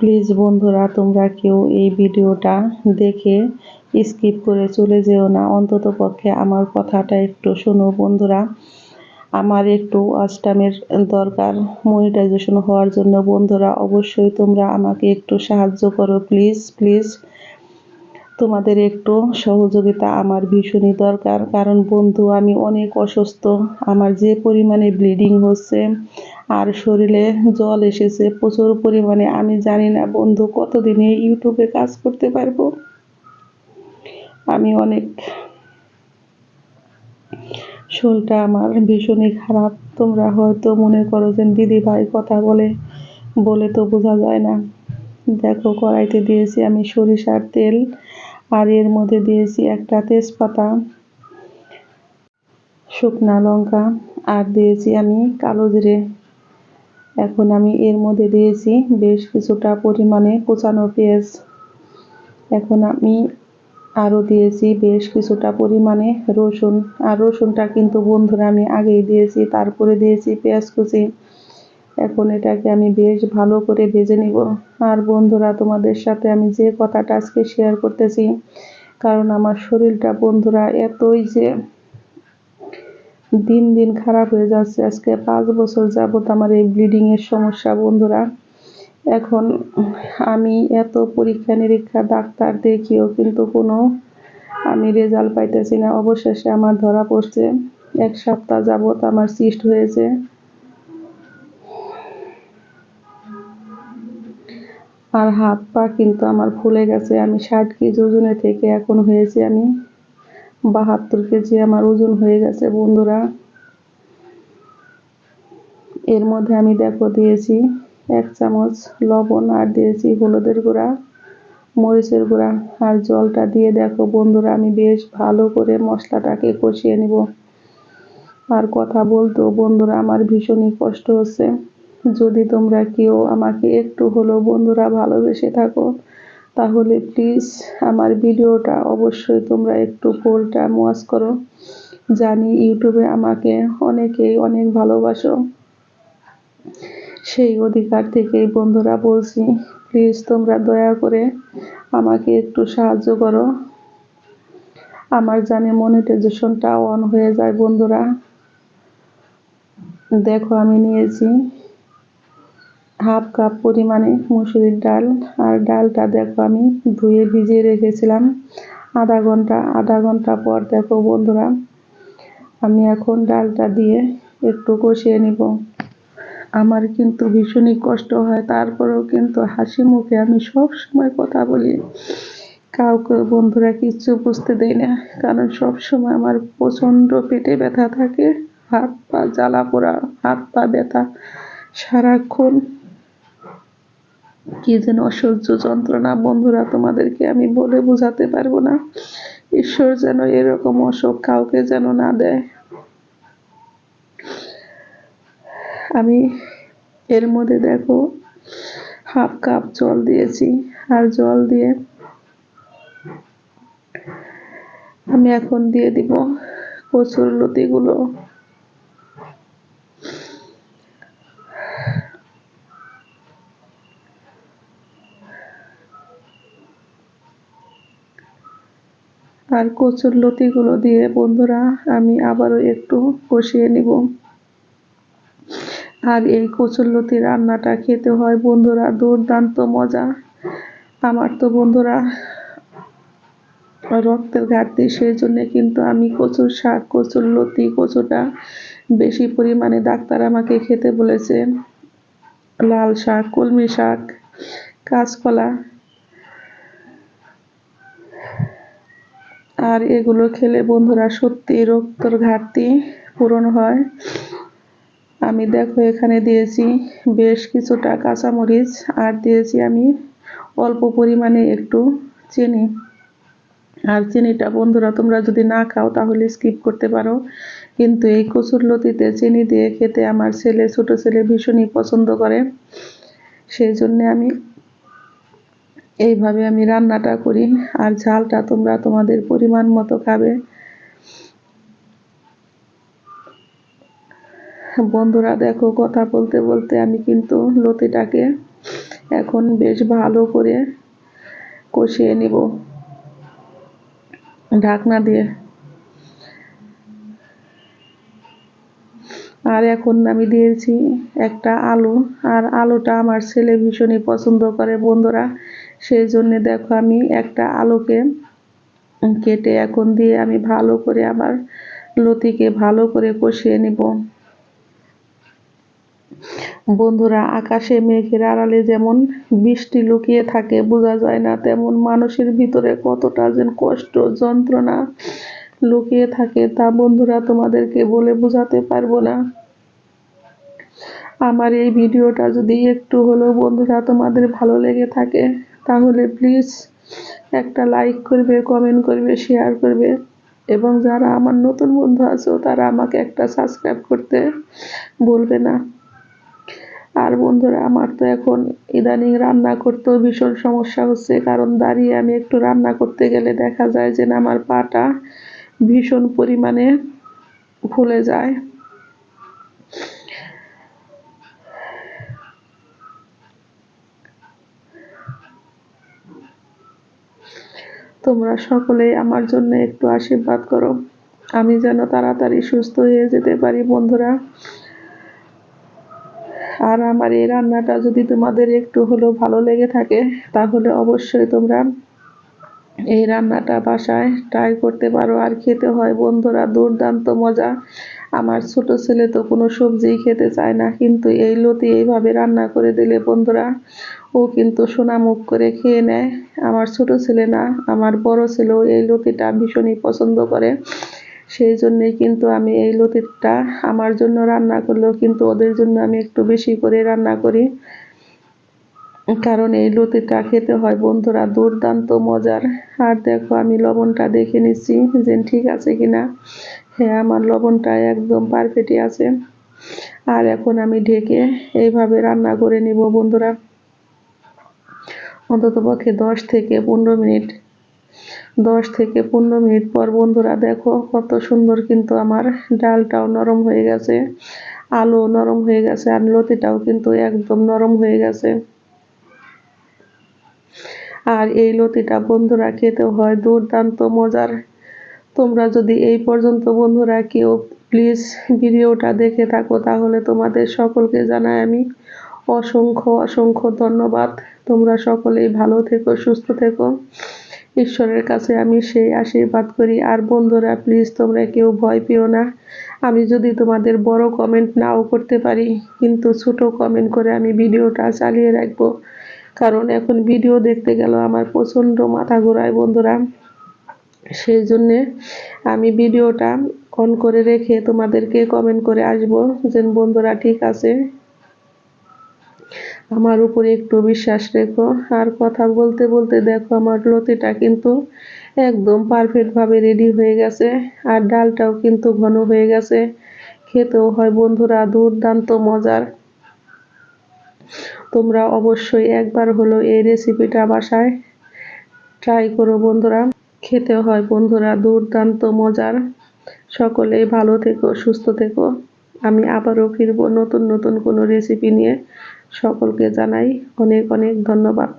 Please বন্ধুরা, তোমরা কেউ এই ভিডিওটা দেখে স্কিপ করে চলে যেও না। অন্তত পক্ষে আমার কথাটা একটু শোনো বন্ধুরা। আমার একটু অস্টামের দরকার মনিটাইজেশন হওয়ার জন্য বন্ধুরা, অবশ্যই তোমরা আমাকে একটু সাহায্য করো প্লিজ প্লিজ। তোমাদের একটু সহযোগিতা আমার ভীষণই দরকার। কারণ বন্ধু, আমি অনেক অসুস্থ। আমার যে পরিমাণে ব্লিডিং হচ্ছে আর শরীরে জল এসেছে প্রচুর পরিমাণে। আমি জানি না বন্ধু, কতদিনে ইউটিউবে কাজ করতে পারব? আমি অনেক, শরীরটা আমার ভীষণই খারাপ। তোমরা হয়তো মনে করো যে, দিদি ভাই কথা বলে বলে তো বোঝা যায় না। দেখো, কড়াইতে দিয়েছি আমি সরিষার তেল আর এর মধ্যে দিয়েছি একটা তেজপাতা, শুকনা লঙ্কা আর দিয়েছি আমি কালো জিরে। এখন আমি এর মধ্যে দিয়েছি বেশ কিছুটা পরিমাণে কোচানো পেঁয়াজ। এখন আমি আরও দিয়েছি বেশ কিছুটা পরিমাণে রসুন। আর রসুনটা কিন্তু বন্ধুরা আমি আগেই দিয়েছি, তারপরে দিয়েছি পেঁয়াজ কুচি। এখন এটাকে আমি বেশ ভালো করে ভেজে নিব। আর বন্ধুরা, তোমাদের সাথে আমি যে কথাটা আজকে শেয়ার করতেছি, কারণ আমার শরীরটা বন্ধুরা এতই যে দিন দিন খারাপ হয়ে যাচ্ছে। আজকে পাঁচ বছর যাবত আমার এই ব্লিডিংয়ের সমস্যা, বন্ধুরা। এখন আমি এত পরীক্ষা নিরীক্ষা, ডাক্তার দেখিও কিন্তু কোনো আমি রেজাল্ট পাইতেছি না। অবশেষে আমার ধরা পড়ছে। এক সপ্তাহ যাবত আমার সিস্ট হয়েছে। আর হাত পা কিন্তু আমার ফুলে গেছে। আমি ষাট কেজি ওজনে থেকে এখন হয়েছি আমি। বাহাত্তর কেজি আমার ওজন হয়ে গেছে, বন্ধুরা। এর মধ্যে আমি দেখো দিয়েছি এক চামচ লবণ আর দিয়েছি হলুদের গুঁড়া, মরিচের গুঁড়া আর জলটা দিয়ে দেখো বন্ধুরা, আমি বেশ ভালো করে মশলাটাকে কষিয়ে নিব। আর কথা বলতেও বন্ধুরা, আমার ভীষণই কষ্ট হচ্ছে। যদি তোমরা কেউ আমাকে একটু হলেও বন্ধুরা ভালোবেসে থাকো তাহলে প্লিজ আমার ভিডিওটা অবশ্যই তোমরা একটু পোলটা মোয়াজ করো। জানি ইউটিউবে আমাকে অনেকেই অনেক ভালোবাসো। সেই অধিকার থেকেই বন্ধুরা বলছি প্লিজ তোমরা দয়া করে আমাকে একটু সাহায্য করো। আমার জানে মনিটাইজেশনটা অন হয়ে যায় বন্ধুরা। দেখো আমি নিয়েছি। হাফ কাপ পরিমাণে মুসুরির ডাল আর ডালটা দেখো আমি ধুয়ে ভিজিয়ে রেখেছিলাম। আধা ঘণ্টা আধা ঘণ্টা পর দেখো বন্ধুরা, আমি এখন ডালটা দিয়ে একটু কষিয়ে নিব। আমার কিন্তু ভীষণই কষ্ট হয়, তারপরেও কিন্তু হাসি মুখে আমি সব সময় কথা বলি। কাউকে বন্ধুরা কিচ্ছু বুঝতে দেয় না, কারণ সব সময় আমার প্রচণ্ড পেটে ব্যথা থাকে, হাত পা জ্বালা পোড়া, হাত পা ব্যথা, সারাক্ষণ কি যেন অসহ্য যন্ত্রণা। বন্ধুরা, তোমাদেরকে আমি বলে বোঝাতে পারব না। ঈশ্বর যেন এরকম অসুখ কাউকে যেন না দেয়। আমি এর মধ্যে দেখো, হাফ কাপ জল দিয়েছি। আর জল দিয়ে আমি এখন দিয়ে দিব কচুর লতিগুলো আর কচুর লতিগুলো দিয়ে, বন্ধুরা, আমি আবারও একটু কষিয়ে নিব। আর এই কচুরলতি রান্নাটা খেতে হয়, বন্ধুরা, দুর্দান্ত মজা। আমার তো বন্ধুরা রক্তের ঘাটতি সেই জন্য কিন্তু আমি কচুর শাক, কচুর লতি, কচুটা বেশি পরিমাণে ডাক্তার আমাকে খেতে বলেছে। লাল শাক, কলমি শাক, কাঁচকলা আর এগুলো খেলে বন্ধুরা সত্যি রক্তর ঘাটতি পূরণ হয়। আমি দেখো এখানে দিয়েছি বেশ কিছুটা কাঁচামরিচ, আর দিয়েছি আমি অল্প পরিমাণে একটু চিনি। আর চিনিটা বন্ধুরা তোমরা যদি না খাও তাহলে স্কিপ করতে পারো। কিন্তু এই কচুর লতিতে চিনি দিয়ে খেতে আমার ছেলে, ছোট ছেলে ভীষণই পছন্দ করে। সেই জন্যে আমি এইভাবে আমি রান্নাটা করি, আর ঝালটা তোমরা তোমাদের পরিমাণ মতো খাবে। বন্ধুরা, দেখো কথা বলতে বলতে আমি কিন্তু লতিটাকে এখন বেশ ভালো করে কষিয়ে নিব। ঢাকনা দিয়ে। আর এখন আমি দিয়েছি একটা আলু, আর আলুটা আমার ছেলে ভীষণই পছন্দ করে। বন্ধুরা সেই জন্যে দেখো আমি একটা আলোকে কেটে এখন দিয়ে আমি ভালো করে আবার লতিকে ভালো করে কষিয়ে নিব। বন্ধুরা, আকাশে মেঘের আড়ালে যেমন বৃষ্টি লুকিয়ে থাকে, বোঝা যায় না তেমন মানুষের ভিতরে কতটা যেন কষ্ট, যন্ত্রণা লুকিয়ে থাকে। তা বন্ধুরা, তোমাদেরকে বলে বোঝাতে পারব না। আমার এই ভিডিওটা যদি একটু হলেও বন্ধুরা, তোমাদের ভালো লেগে থাকে তাহলে প্লিজ একটা লাইক করবে কমেন্ট করবে শেয়ার করবে। এবং যারা আমার নতুন বন্ধু আছো, তারা আমাকে একটা সাবস্ক্রাইব করতে বলবে না। আর বন্ধুরা, আমার তো এখন ইদানিং রান্না করতেও ভীষণ সমস্যা হচ্ছে। কারণ দাঁড়িয়ে আমি একটু রান্না করতে গেলে দেখা যায় যে না, আমার পাটা ভীষণ পরিমাণে ফুলে যায়। তোমরা সকলেই আমার জন্য একটু আশীর্বাদ করো। আমি যেন তাড়াতাড়ি সুস্থ হয়ে যেতে পারি, বন্ধুরা। আর আমার এই রান্নাটা যদি তোমাদের একটু হলেও ভালো লেগে থাকে, তাহলে অবশ্যই তোমরা এই রান্নাটা বাসায় ট্রাই করতে পারো আর খেতে হয়। বন্ধুরা, দুর্দান্ত মজা। আমার ছোট ছেলে তো কোনো সবজিই খেতে চায় না, কিন্তু এই লতি এইভাবে রান্না করে দিলে বন্ধুরা, ও কিন্তু সোনা মুখ করে খেয়ে নেয়। আমার ছোট ছেলে না, আমার বড় ছেলেও এই লতিটা ভীষণই পছন্দ করে। সেই জন্যেই কিন্তু আমি এই লতিটা আমার জন্য রান্না করলেও কিন্তু ওদের জন্য আমি একটু বেশি করে রান্না করি। কারণ এই লতিটা খেতে হয় বন্ধুরা, দুর্দান্ত মজার। আর দেখো, আমি লবণটা দেখে নিচ্ছি, যে ঠিক আছে কিনা। হ্যাঁ আমার লবণটা একদম পারফেক্টই আছে। আর এখন আমি ঢেকে এইভাবে রান্না করে নিব বন্ধুরা। অন্তত পক্ষে দশ থেকে পনেরো মিনিট। দশ থেকে পনেরো মিনিট পর বন্ধুরা, দেখো কত সুন্দর কিন্তু আমার ডালটাও নরম হয়ে গেছে আলু নরম হয়ে গেছে, আর লতিটাও কিন্তু একদম নরম হয়ে গেছে। আর এই লতিটা বন্ধুরা খেতে হয় দুর্দান্ত মজার। তোমরা যদি এই পর্যন্ত বন্ধুরা কেউ প্লিজ ভিডিওটা দেখে থাকো, তাহলে তোমাদের সকলকে জানাই আমি অসংখ্য অসংখ্য ধন্যবাদ। তোমরা সকলেই ভালো থেকো, সুস্থ থেকো। ঈশ্বরের কাছে আমি সেই আশীর্বাদ করি। আর বন্ধুরা প্লিজ তোমরা কেউ ভয় পেও না। আমি যদি তোমাদের বড় কমেন্ট নাও করতে পারি, কিন্তু ছোট কমেন্ট করে আমি ভিডিওটা চালিয়ে রাখব। কারণ এখন ভিডিও দেখতে গেল আমার প্রচণ্ড মাথা ঘোরায় বন্ধুরা। সেই জন্যে আমি ভিডিওটা অন করে রেখে তোমাদেরকে কমেন্ট করে আসব যে বন্ধুরা ঠিক আছে। আমার উপরে একটু বিশ্বাস রেখো। আর কথা বলতে বলতে দেখো আমার লতিটা কিন্তু একদম পারফেক্টভাবে রেডি হয়ে গেছে। আর ডালটাও কিন্তু ঘন হয়ে গেছে। খেতেও হয় বন্ধুরা দুর্দান্ত মজার। তোমরা অবশ্যই একবার হলো এই রেসিপিটা বাসায় ট্রাই করো বন্ধুরা। খেতে হয় বন্ধুরা, দুর্দান্ত মজার। সকলেই ভালো থেকো, সুস্থ থেকো। আমি আবারও ফিরবো নতুন নতুন কোনো রেসিপি নিয়ে। সকলকে জানাই অনেক অনেক ধন্যবাদ।